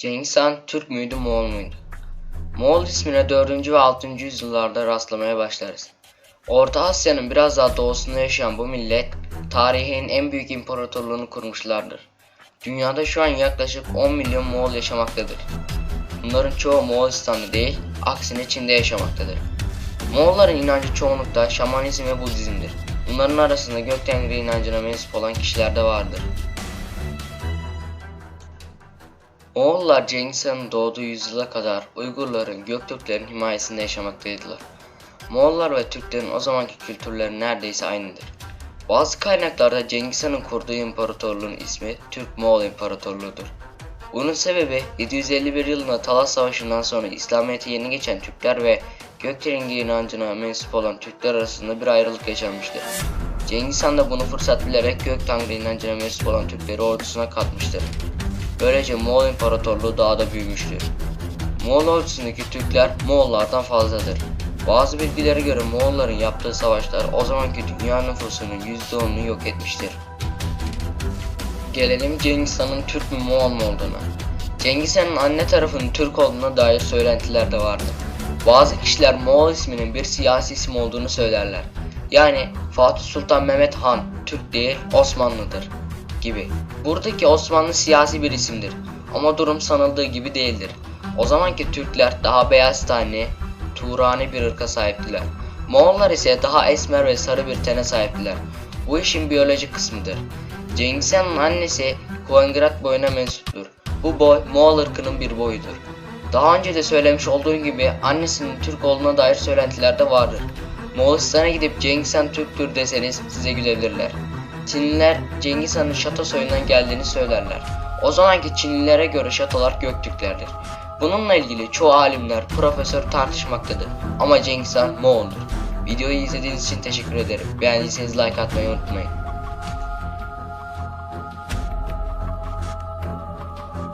Cengiz Han Türk müydü Moğol muydu? Moğol ismine 4. ve 6. yüzyıllarda rastlamaya başlarız. Orta Asya'nın biraz daha doğusunda yaşayan bu millet tarihin en büyük imparatorluğunu kurmuşlardır. Dünyada şu an yaklaşık 10 milyon Moğol yaşamaktadır. Bunların çoğu Moğolistan'da değil, aksine Çin'de yaşamaktadır. Moğolların inancı çoğunlukla şamanizm ve Budizm'dir. Bunların arasında Göktengri inancına mensup olan kişiler de vardır. Moğollar Cengiz Han'ın doğduğu yüzyıla kadar Uygurların, Göktürklerin himayesinde yaşamaktaydılar. Moğollar ve Türklerin o zamanki kültürleri neredeyse aynıdır. Bazı kaynaklarda Cengiz Han'ın kurduğu imparatorluğun ismi Türk-Moğol İmparatorluğu'dur. Bunun sebebi 751 yılında Talas Savaşı'ndan sonra İslamiyet'e yeni geçen Türkler ve Gökterengi inancına mensup olan Türkler arasında bir ayrılık yaşanmıştır. Cengiz Han da bunu fırsat bilerek Gök Tanrı inancına mensup olan Türkleri ordusuna katmıştır. Böylece Moğol İmparatorluğu daha da büyümüştür. Moğol ordusundaki Türkler Moğollardan fazladır. Bazı bilgilere göre Moğolların yaptığı savaşlar o zamanki dünya nüfusunun %10'unu yok etmiştir. Gelelim Cengiz Han'ın Türk mü Moğol mu olduğuna. Cengiz Han'ın anne tarafının Türk olduğuna dair söylentiler de vardır. Bazı kişiler Moğol isminin bir siyasi isim olduğunu söylerler. Yani Fatih Sultan Mehmet Han Türk değil Osmanlıdır gibi. Buradaki Osmanlı siyasi bir isimdir ama durum sanıldığı gibi değildir. O zamanki Türkler daha beyaz tenli, Turani bir ırka sahiptiler. Moğollar ise daha esmer ve sarı bir tene sahiptiler. Bu işin biyolojik kısmıdır. Cengiz Han'ın annesi Kuangrat boyuna mensuptur. Bu boy Moğol ırkının bir boyudur. Daha önce de söylemiş olduğum gibi annesinin Türk olduğuna dair söylentiler de vardır. Moğolistan'a gidip Cengiz Han Türktür deseniz size gülebilirler. Çinliler Cengiz Han'ın şato soyundan geldiğini söylerler. O zamanki Çinlilere göre şatolar Göktürklerdir. Bununla ilgili çoğu alimler, profesör tartışmaktadır. Ama Cengiz Han Moğol'dur. Videoyu izlediğiniz için teşekkür ederim. Beğendiyseniz like atmayı unutmayın.